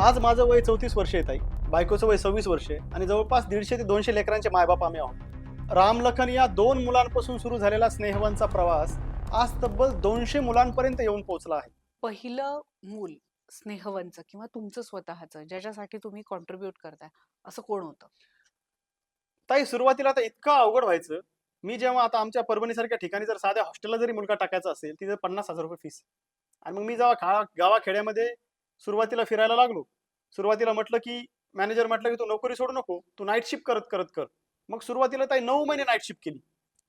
आज माझं वय चौतीस वर्ष येत आहे बायकोचं वय सव्वीस वर्ष आहे आणि जवळपास दीडशे ते दोनशे लेकरांचे मायबाप आम्ही आहोत. रामलखन या दोन मुलांपासून सुरू झालेला स्नेहवनचा प्रवास आज तब्बल दोनशे मुलांपर्यंत येऊन पोहोचला आहे. पहिलं मूल स्नेहवनचं किंवा तुमचं स्वतःचं ज्याच्यासाठी तुम्ही कॉन्ट्रीब्युट करताय असं कोण होतं? ताई सुरुवातीला आता इतकं अवघड व्हायचं. मी जेव्हा आता आमच्या परभणीसारख्या ठिकाणी जर साध्या हॉस्टेलला जरी मुलगा टाकायचा असेल तिथे पन्नास हजार रुपये फीस आणि मग मी जेव्हा खा गावाखेड्यामध्ये सुरुवातीला फिरायला लागलो. सुरुवातीला म्हटलं की मॅनेजर म्हटलं की तू नोकरी सोडू नको तू नाईट शिफ्ट करत करत कर. मग सुरुवातीला ताई नऊ महिने नाईट शिफ्ट केली.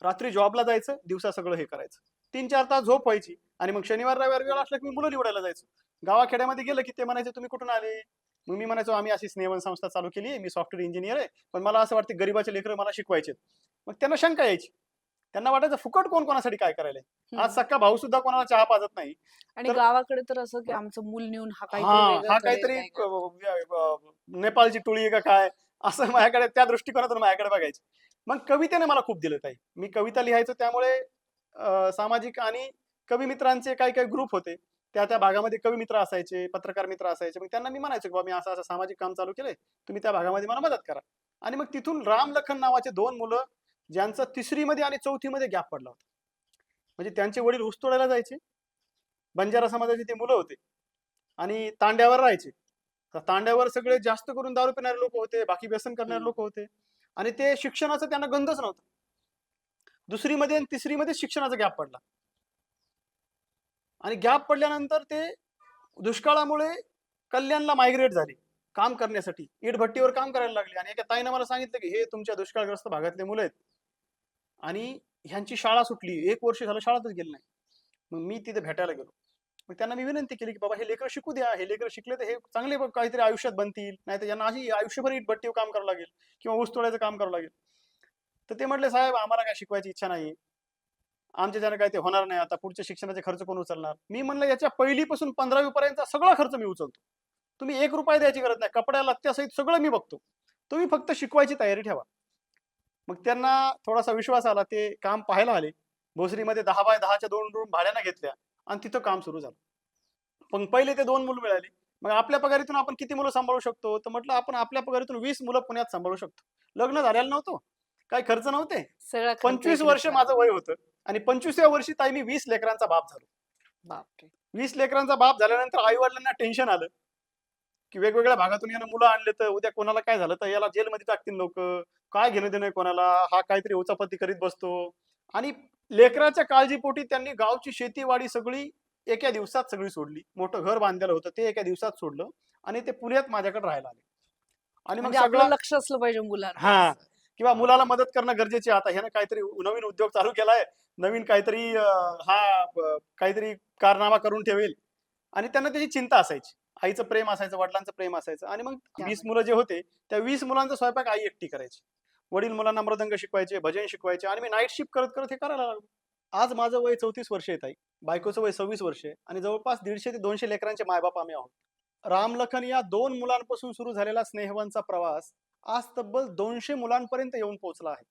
रात्री जॉबला जायचं दिवसा सगळं हे करायचं. तीन चार तास झोप व्हायची आणि मग शनिवार रविवार वेळ असला की मी मुलं निवडायला जायचो. गावाखेड्यामध्ये गेलं की ते म्हणायचे तुम्ही कुठून आले? मग मी म्हणायचो आम्ही अशी स्नेहन संस्था चालू केली आहे. मी सॉफ्टवेअर इंजिनियर आहे. पण मला असं वाटतं गरीबाचे लेकरं मला शिकवायचे मग त्यांना शंका यायची. त्यांना वाटायचं फुकट कोण कोणासाठी काय करायला आज. सक्का भाऊ सुद्धा कोणाला चहा पाजत नाही. आणि गावाकडे तर असं की आमचं मूल नेऊन हा काहीतरी हा काहीतरी नेपाळची टोळी का काय? असं माझ्याकडे त्या दृष्टिकोनातून माझ्याकडे बघायचे. मग कवितेने मला खूप दिलं ताई. मी कविता लिहायचो त्यामुळे सामाजिक आणि कवी मित्रांचे काही काही ग्रुप होते. त्या त्या भागामध्ये कवी मित्र असायचे पत्रकार मित्र असायचे. मग त्यांना मी म्हणायचो की बाबा मी असं असं सामाजिक काम चालू केलंय. तुम्ही त्या भागामध्ये मला मदत करा. आणि मग तिथून राम लखन नावाचे दोन मुलं ज्यांचं तिसरीमध्ये आणि चौथीमध्ये गॅप पडला होता. म्हणजे त्यांचे वडील ऊस तोडायला जायचे. बंजारा समाजाचे ते मुलं होते. आणि तांड्यावर राहायचे. तर तांड्यावर सगळे जास्त करून दारू पिणारे लोक होते बाकी व्यसन करणारे. लोक होते. आणि ते शिक्षणाचं त्यांना गंधच नव्हतं. दुसरीमध्ये आणि तिसरीमध्ये शिक्षणाचा गॅप पडला. आणि गॅप पडल्यानंतर ते दुष्काळामुळे कल्याणला मायग्रेट झाले. काम करण्यासाठी. इटभट्टीवर काम करायला लागले. आणि एका ताईनं मला सांगितलं की हे तुमच्या दुष्काळग्रस्त भागातले मुलं आहेत. आणि ह्यांची शाळा सुटली. एक वर्ष झालं शाळातच गेलं नाही. मग मी तिथे भेटायला गेलो. मग त्यांना मी विनंती केली की बाबा हे लेकर शिकू द्या. हे लेकर शिकले तर हे चांगले काहीतरी आयुष्यात बनतील. नाही तर यांना अशी आयुष्यभर इटभट्टीवर काम करावं लागेल किंवा ऊस तोडायचं काम करावं लागेल. तर ते म्हटले साहेब आम्हाला काय शिकवायची इच्छा नाही. आमच्या ज्यानं काय ते होणार नाही. आता पुढच्या शिक्षणाचे खर्च कोण उचलणार? मी म्हणलं याच्या पहिलीपासून पंधरावी पर्यंत सगळा खर्च मी उचलतो. तुम्ही एक रुपया द्यायची गरज नाही. कपड्याला त्यासहित सगळं मी बघतो. तुम्ही फक्त शिकवायची तयारी ठेवा. मग त्यांना थोडासा विश्वास आला ते काम पाहायला आले. भोसरीमध्ये दहा बाय दहाच्या दोन रूम भाड्यानं घेतल्या आणि तिथं काम सुरू झालं. पण पहिले ते दोन मुलं मिळाली. मग आपल्या पगारीतून आपण किती मुलं सांभाळू शकतो? तर म्हटलं आपण आपल्या पगारीतून वीस मुलं पुण्यात सांभाळू शकतो. लग्न झालेलं नव्हतं. काही खर्च नव्हते. पंचवीस वर्ष. माझं वय होतं. आणि पंचवीसव्या वर्षी ताई मी वीस लेकरांचा बाप झालो. वीस लेकरांचा बाप झाल्यानंतर आई वडिलांना टेन्शन आलं. की वेगवेगळ्या भागातून यानं मुलं आणले तर उद्या कोणाला काय झालं तर याला जेलमध्ये टाकतील लोक. काय घेणं देणं आहे कोणाला? हा काहीतरी उचापत्ती करीत बसतो. आणि लेकराच्या काळजीपोटी त्यांनी गावची शेतीवाडी सगळी एका दिवसात सगळी सोडली. मोठं घर बांधलेलं होतं ते एका दिवसात सोडलं आणि ते पुण्यात माझ्याकडे राहायला आले. आणि मग म्हणजे सगळं लक्ष असलं पाहिजे मुलांना. हा. किंवा मुलाला मदत करणं गरजेचे. आता ह्यानं काहीतरी नवीन उद्योग चालू केलाय. नवीन काहीतरी हा काहीतरी कारनामा करून ठेवेल. आणि त्यांना त्याची चिंता असायची. आईचं प्रेम असायचं वडिलांचं प्रेम असायचं. आणि मग वीस. मुलं जे होते त्या वीस मुलांचा स्वयंपाक आई एकटी करायची. वडील मुलांना मृदंग शिकवायचे भजन शिकवायचे आणि मी नाईट शिफ्ट करत करत हे करायला लागलो. आज माझं वय चौतीस वर्ष येत आहे बायकोचं वय सव्वीस वर्ष आहे. आणि जवळपास दीडशे ते दोनशे लेकरांचे मायबाप आम्ही आहोत. रामलखन या दोन मुलांपासून सुरू झालेला स्नेहवनचा प्रवास आज तब्बल दोनशे मुलांपर्यंत येऊन पोहोचला आहे.